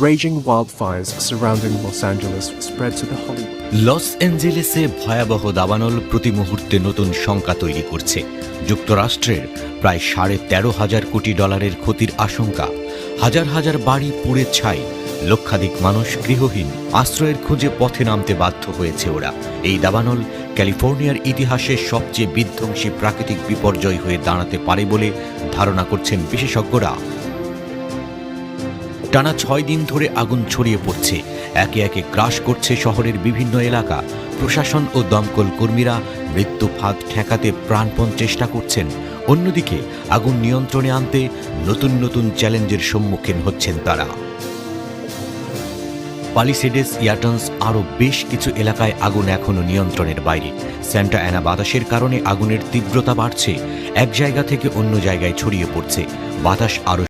Raging wildfires surrounding Los Angeles spread to the Hollywood. Los অ্যাঞ্জেলেসে ভয়াবহ দাবানল প্রতি মুহূর্তে নতুন শঙ্কা তৈরি করছে। যুক্তরাষ্ট্রের প্রায় সাড়ে তেরো হাজার কোটি ডলারের ক্ষতির আশঙ্কা। হাজার হাজার বাড়ি পুড়ে ছাই। লক্ষাধিক মানুষ গৃহহীন। আশ্রয়ের খোঁজে পথে নামতে বাধ্য হয়েছে ওরা। এই দাবানল ক্যালিফোর্নিয়ার ইতিহাসে সবচেয়ে বিধ্বংসী প্রাকৃতিক বিপর্যয় হয়ে দাঁড়াতে পারে বলে ধারণা করছেন বিশেষজ্ঞরা। টানা ছয় দিন ধরে আগুন ছড়িয়ে পড়ছে। একে একে গ্রাস করছে শহরের বিভিন্ন এলাকা। প্রশাসন ও দমকল কর্মীরা মৃত্যু ফাঁদ ঠেকাতে প্রাণপণ চেষ্টা করছেন। অন্যদিকে আগুন নিয়ন্ত্রণে আনতে নতুন নতুন চ্যালেঞ্জের সম্মুখীন হচ্ছেন তারা। পালিসেডেস ইয়াটন্স আরও বেশ কিছু এলাকায় আগুন এখনও নিয়ন্ত্রণের বাইরে। স্যান্টা অ্যানা বাতাসের কারণে আগুনের তীব্রতা বাড়ছে। এক জায়গা থেকে অন্য জায়গায় ছড়িয়ে পড়ছে। বাতাস আরও